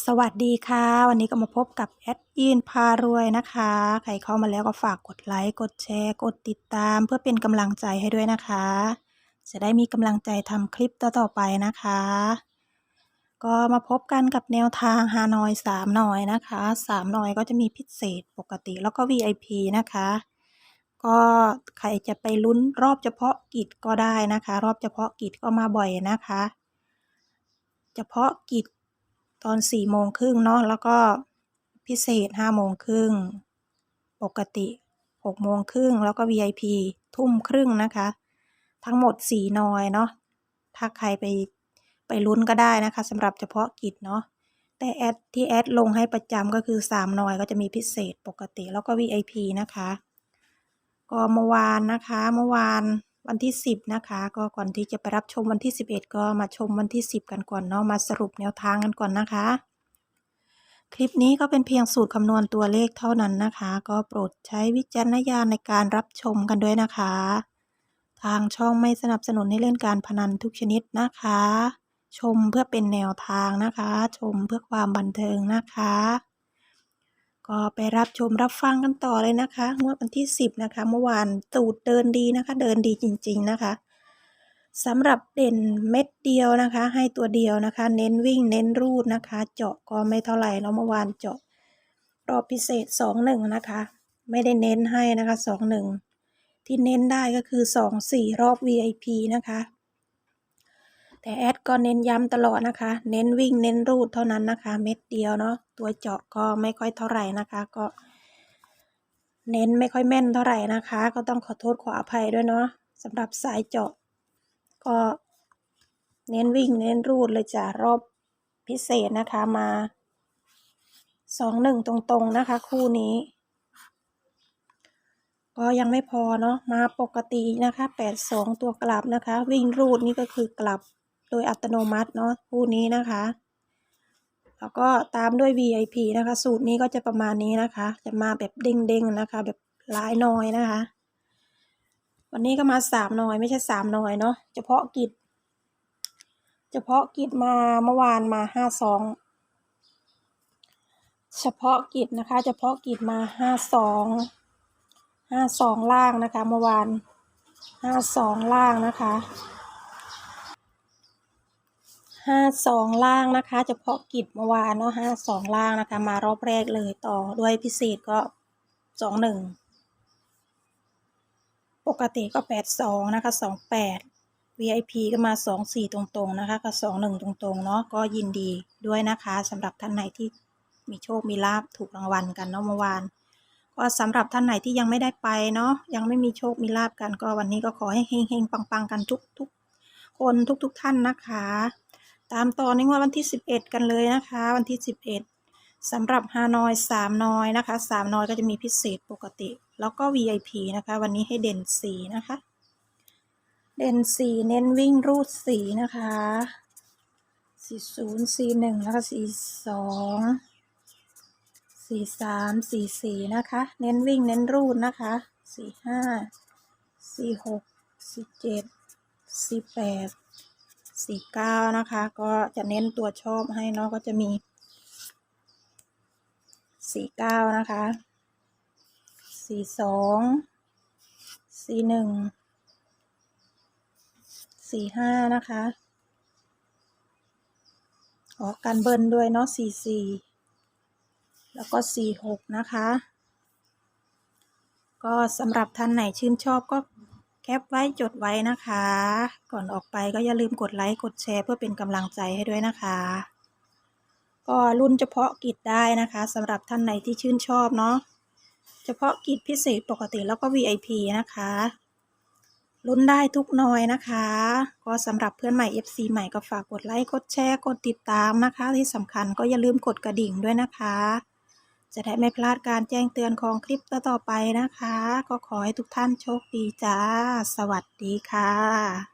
สวัสดีค่ะ วันนี้ก็มาพบกับแอดยินพารวยนะคะ ใครเข้ามาแล้วก็ฝากกดไลค์กดแชร์กดติดตาม เพื่อเป็นกำลังใจให้ด้วยนะคะ จะได้มีกำลังใจทำคลิปต่อๆไปนะคะ ก็มาพบกันกับแนวทางฮานอย3หน่อยนะคะ3หน่อยก็จะมีพิเศษปกติแล้วก็ VIP นะคะ ก็ใครจะไปลุ้นรอบเฉพาะกิจก็ได้นะคะ รอบเฉพาะกิจก็มาบ่อยนะคะ เฉพาะกิจ ตอน4โมงครึ่งเนาะแล้วก็พิเศษ5โมงครึ่งปกติ6โมงครึ่งแล้วก็ VIP ทุ่มครึ่งนะคะ ทั้งหมด4นอยเนาะถ้าใครไปไปลุ้นก็ได้นะคะสำหรับเฉพาะกิจเนาะแต่แอดที่แอดลงให้ประจำก็คือ3นอยก็จะมีพิเศษปกติแล้วก็ VIP นะคะ ก็เมื่อวานนะคะเมื่อวาน วันที่ 10 นะคะ ก็ก่อนที่จะไปรับชมวันที่ 11 ก็มาชมวันที่ 10 กันก่อนเนาะมาสรุปแนวทางกันก่อนนะคะ คลิปนี้ก็เป็นเพียงสูตรคำนวณตัวเลขเท่านั้นนะคะ ก็โปรดใช้วิจารณญาณในการรับชมกันด้วยนะคะ ทางช่องไม่สนับสนุนให้เล่นการพนันทุกชนิดนะคะ ชมเพื่อเป็นแนวทางนะคะ ชมเพื่อความบันเทิงนะคะ ก็ไปรับชมรับฟังกันต่อเลยนะคะงวดวันที่ 10 นะคะ เมื่อวานตูดเดินดีนะคะ เดินดีจริง ๆนะคะสำหรับเด่นเม็ดเดียวนะคะ ให้ตัวเดียวนะคะ เน้นวิ่งเน้นรูดนะคะ เจาะก็ไม่เท่าไหร่เนาะเมื่อวานเจาะรอบพิเศษ 2-1 นะคะ ไม่ได้เน้นให้นะคะ 2-1 ที่เน้นได้ก็คือ 2-4 รอบ VIP นะคะ แต่แอดก็เน้นย้ำตลอดนะคะ เน้นวิ่งเน้นรูดเท่านั้นนะคะ เม็ดเดียวเนาะตัวเจาะก็ไม่ค่อยเท่าไหร่นะคะ ก็ เน้นไม่ค่อยแม่นเท่าไหร่นะคะ ก็ต้องขอโทษขออภัยด้วยเนาะสำหรับสายเจาะ ก็เน้นวิ่งเน้นรูดเลยจ้ะรอบพิเศษนะคะมาสองหนึ่งตรงๆนะคะ คู่นี้ ก็ยังไม่พอเนาะมาปกตินะคะแปดสองตัวกลับนะคะ วิ่งรูดนี่ก็คือกลับ โดยอัตโนมัติเนาะคู่นี้นะคะ แล้วก็ตามด้วย VIP นะคะ สูตรนี้ก็จะประมาณนี้นะคะ จะมาแบบเด้งๆนะคะ แบบหลายน้อยนะคะ วันนี้ก็มาสามน้อยไม่ใช่สามน้อยเนาะเฉพาะกิจ เฉพาะกิจมาเมื่อวานมาห้าสองเฉพาะกิจนะคะ เฉพาะกิจมาห้าสองห้าสองล่างนะคะ เมื่อวานห้าสองล่างนะคะ ห้าสองล่างนะคะ เฉพาะกิจเมื่อวานเนาะห้าสองล่างนะคะ มารอบแรกเลยต่อด้วยพิเศษก็สองหนึ่งปกติก็แปดสองนะคะสองแปด VIP ก็มาสองสี่ตรงๆนะคะกับสองหนึ่งตรงๆเนาะก็ยินดีด้วยนะคะสำหรับท่านไหนที่มีโชคมีลาบถูกรางวัลกันเนาะเมื่อวานก็สำหรับท่านไหนที่ยังไม่ได้ไปเนาะยังไม่มีโชคมีลาบกันก็วันนี้ก็ขอให้เฮงๆปังๆกันทุกทุกคนทุกๆท่านนะคะ ตามต่อในงวดวันที่ 11 กันเลยนะคะ วันที่ 11สำหรับฮานอย3นอยนะคะ3นอยก็จะมีพิเศษปกติ แล้วก็ VIP นะคะ วันนี้ให้เด่น4นะคะ เด่น4 เน้นวิ่งรูด4นะคะ40 41แล้วก็42 สี่สามสี่สี่นะคะ เน้นวิ่งเน้นรูดนะคะสี่ห้าสี่หกสี่เจ็ดสี่แปด สี่เก้านะคะ ก็จะเน้นตัวชอบให้เนาะก็จะมีสี่เก้านะคะสี่สองสี่หนึ่งสี่ห้านะคะออการเบิ้ลด้วยเนาะสี่สี่แล้วก็46นะคะ ก็สำหรับท่านไหนชื่นชอบก็ แคปไว้จดไว้นะคะ ก่อนออกไปก็อย่าลืมกดไลค์กดแชร์เพื่อเป็นกำลังใจให้ด้วยนะคะ ก็รุ่นเฉพาะกิจได้นะคะสำหรับท่านไหนที่ชื่นชอบเนาะเฉพาะกิจพิเศษปกติแล้วก็ VIP นะคะลุ้นได้ทุกน่อยนะคะ ก็สำหรับเพื่อนใหม่ FC ใหม่ก็ฝากกดไลค์ กดแชร์ กดติดตามนะคะ ที่สำคัญก็อย่าลืมกดกระดิ่งด้วยนะคะ จะได้ไม่พลาดการแจ้งเตือนของคลิปต่อๆไปนะคะ ก็ขอให้ทุกท่านโชคดีจ้า สวัสดีค่ะ